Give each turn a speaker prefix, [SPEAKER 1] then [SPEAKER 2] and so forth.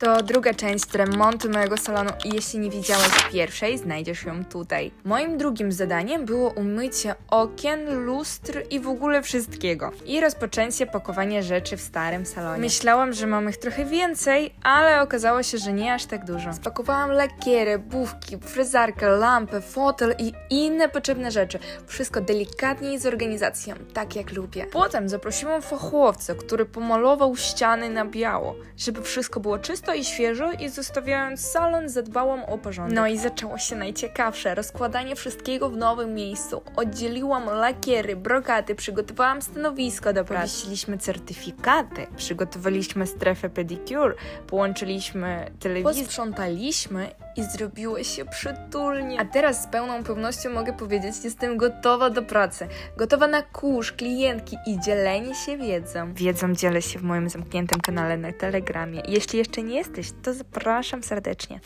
[SPEAKER 1] To druga część remontu mojego salonu i jeśli nie widziałeś pierwszej, znajdziesz ją tutaj. Moim drugim zadaniem było umycie okien, lustr i w ogóle wszystkiego. I rozpoczęcie pakowania rzeczy w starym salonie. Myślałam, że mam ich trochę więcej, ale okazało się, że nie aż tak dużo. Spakowałam lakiery, bufki, fryzarkę, lampę, fotel i inne potrzebne rzeczy. Wszystko delikatnie i z organizacją, tak jak lubię. Potem zaprosiłam fachowca, który pomalował ściany na biało, żeby wszystko było czysto i świeżo i zostawiając salon zadbałam o porządek. No i zaczęło się najciekawsze, rozkładanie wszystkiego w nowym miejscu. Oddzieliłam lakiery, brokaty, przygotowałam stanowisko do pracy. Powiesiliśmy certyfikaty, przygotowaliśmy strefę pedicure, połączyliśmy telewizję, posprzątaliśmy i zrobiło się przytulnie. A teraz z pełną pewnością mogę powiedzieć, jestem gotowa do pracy. Gotowa na kurz, klientki i dzielenie się wiedzą. Wiedzą dzielę się w moim zamkniętym kanale na Telegramie. Jeśli jeszcze nie jesteś, to zapraszam serdecznie.